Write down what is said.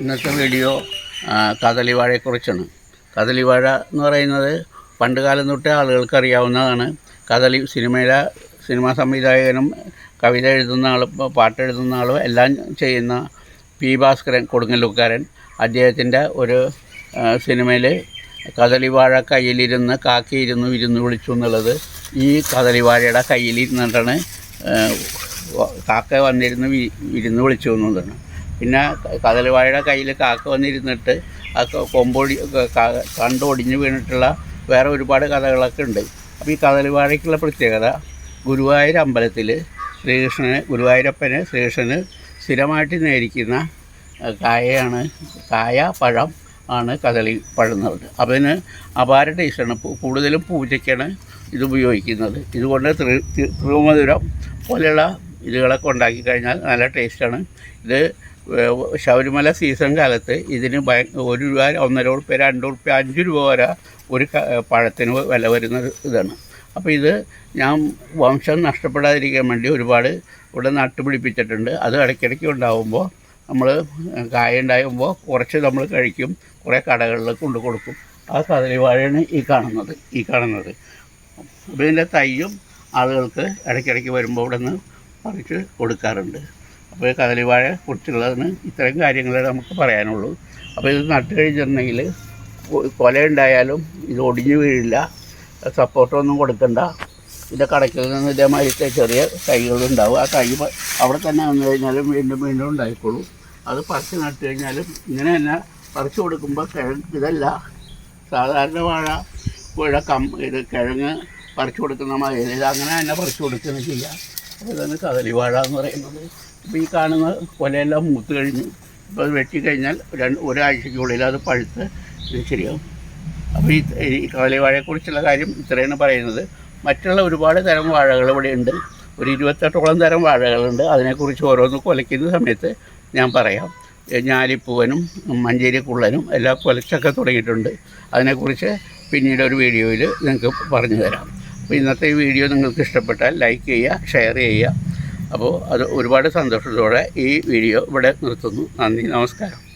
ഇന്നത്തെ വീഡിയോ കദളിവാഴയെക്കുറിച്ചാണ്. കദളിവാഴ എന്ന് പറയുന്നത് പണ്ട് കാലം തൊട്ടേ ആളുകൾക്ക് അറിയാവുന്നതാണ് കദളി സിനിമയിലെ സിനിമാ സംവിധായകനും കവിത എഴുതുന്ന ആളും പാട്ട് എഴുതുന്ന ആളും എല്ലാം ചെയ്യുന്ന പി ഭാസ്കരൻ കൊടുങ്ങല്ലൂക്കാരൻ അദ്ദേഹത്തിന്റെ ഒരു സിനിമയിൽ കദളിവാഴ കയ്യിലിരുന്ന് കാക്കിയിരുന്നു ഇരുന്ന് വിളിച്ചു എന്നുള്ളത് ഈ കദളിവാഴയുടെ കയ്യിലിരുന്നിട്ടാണ് കാക്ക വന്നിരുന്ന് ഇരുന്ന് വിളിച്ചു എന്നുള്ളതാണ്. പിന്നെ കതലുവാഴയുടെ കയ്യിൽ കാക്ക വന്നിരുന്നിട്ട് ആ കൊമ്പൊടി കണ്ട് ഒടിഞ്ഞു വീണിട്ടുള്ള വേറെ ഒരുപാട് കഥകളൊക്കെ ഉണ്ട്. അപ്പോൾ ഈ കതലുവാഴയ്ക്കുള്ള പ്രത്യേകത ഗുരുവായൂർ അമ്പലത്തിൽ ശ്രീകൃഷ്ണന് ഗുരുവായൂരപ്പന് ശ്രീകൃഷ്ണന് സ്ഥിരമായിട്ട് നേരിക്കുന്ന കായയാണ് കായ പഴം ആണ് കദളി പഴുന്നത്. അതിന് അപാര ടേസ്റ്റാണ് കൂടുതലും പൂജയ്ക്കാണ് ഇത് ഉപയോഗിക്കുന്നത്. ഇതുകൊണ്ട് തൃ തൃമധുരം പോലെയുള്ള ഇതുകളൊക്കെ ഉണ്ടാക്കി കഴിഞ്ഞാൽ നല്ല ടേസ്റ്റാണ് ഇത് ശബരിമല സീസൺ കാലത്ത് ഇതിന് ഭയ ഒരു രൂപ ഒന്നര ഉറുപ്പ്യ രണ്ട് ഉറുപ്പ്യ അഞ്ച് രൂപ വരെ ഒരു പഴത്തിന് വില വരുന്ന ഇതാണ്. അപ്പോൾ ഇത് ഞാൻ വംശം നഷ്ടപ്പെടാതിരിക്കാൻ വേണ്ടി ഒരുപാട് ഇവിടെ നട്ടുപിടിപ്പിച്ചിട്ടുണ്ട്. അത് ഇടയ്ക്കിടയ്ക്ക് ഉണ്ടാകുമ്പോൾ നമ്മൾ കായ ഉണ്ടാകുമ്പോൾ കുറച്ച് നമ്മൾ കഴിക്കും. കുറേ കടകളിൽ കൊണ്ടു കൊടുക്കും. ആ കദളിവാഴയാണ് ഈ കാണുന്നത് ഈ കാണുന്നത്. അപ്പോൾ ഇതിന്റെ തൈയും ആളുകൾക്ക് ഇടയ്ക്കിടയ്ക്ക് വരുമ്പോൾ ഇവിടെ നിന്ന് പറിച്ച് കൊടുക്കാറുണ്ട്. അപ്പോൾ ഈ കദളിവാഴ കുറിച്ചുള്ളതിന് ഇത്തരം കാര്യങ്ങളെ നമുക്ക് പറയാനുള്ളൂ. അപ്പോൾ ഇത് നട്ട് കഴിഞ്ഞിട്ടുണ്ടെങ്കിൽ കൊല ഉണ്ടായാലും ഇത് ഒടിഞ്ഞു വീഴില്ല. സപ്പോർട്ടൊന്നും കൊടുക്കണ്ട. ഇതിന്റെ കടക്കിൽ നിന്ന് ഇതേമാതിരത്തെ ചെറിയ തൈകളുണ്ടാവും ആ തൈ അവിടെ തന്നെ വന്നു കഴിഞ്ഞാലും വീണ്ടും വീണ്ടും ഉണ്ടായിക്കോളും. അത് പറിച്ച് നട്ട് കഴിഞ്ഞാലും ഇങ്ങനെ തന്നെ പറിച്ച് കൊടുക്കുമ്പോൾ കിഴങ്ങ് ഇതല്ല. സാധാരണ വാഴ പുഴ കം ഇത് കിഴങ്ങ് പറിച്ചു കൊടുക്കുന്ന മാതിരി. ഇത് അങ്ങനെ തന്നെ പറിച്ചു കൊടുക്കുകയാണ് ഇതാണ് കദലിവാഴ എന്ന് പറയുന്നത്. ഇപ്പോൾ ഈ കാണുന്ന കൊലയെല്ലാം മൂത്ത് കഴിഞ്ഞ് ഇപ്പോൾ അത് വെട്ടിക്കഴിഞ്ഞാൽ രണ്ട് ഒരാഴ്ചയ്ക്കുള്ളിൽ അത് പഴുത്ത് ശരിയാവും. അപ്പോൾ ഈ ഈ കദളി വാഴയെക്കുറിച്ചുള്ള കാര്യം ഇത്രയാണ് പറയുന്നത്. മറ്റുള്ള ഒരുപാട് തരം വാഴകൾ ഇവിടെ ഉണ്ട്. ഒരു ഇരുപത്തെട്ടോളം തരം വാഴകളുണ്ട്. അതിനെക്കുറിച്ച് ഓരോന്ന് കൊലയ്ക്കുന്ന സമയത്ത് ഞാൻ പറയാം. ഞാലിപ്പൂവനും മഞ്ചേരി കുള്ളനും എല്ലാം കൊലച്ചൊക്കെ തുടങ്ങിയിട്ടുണ്ട്. അതിനെക്കുറിച്ച് പിന്നീട് ഒരു വീഡിയോയിൽ നിങ്ങൾക്ക് പറഞ്ഞു തരാം. അപ്പോൾ ഇന്നത്തെ ഈ വീഡിയോ നിങ്ങൾക്ക് ഇഷ്ടപ്പെട്ടാൽ ലൈക്ക് ചെയ്യുക ഷെയർ ചെയ്യുക. അപ്പോൾ അത് ഒരുപാട് സന്തോഷത്തോടെ ഈ വീഡിയോ ഇവിടെ നിർത്തുന്നു. നന്ദി നമസ്കാരം.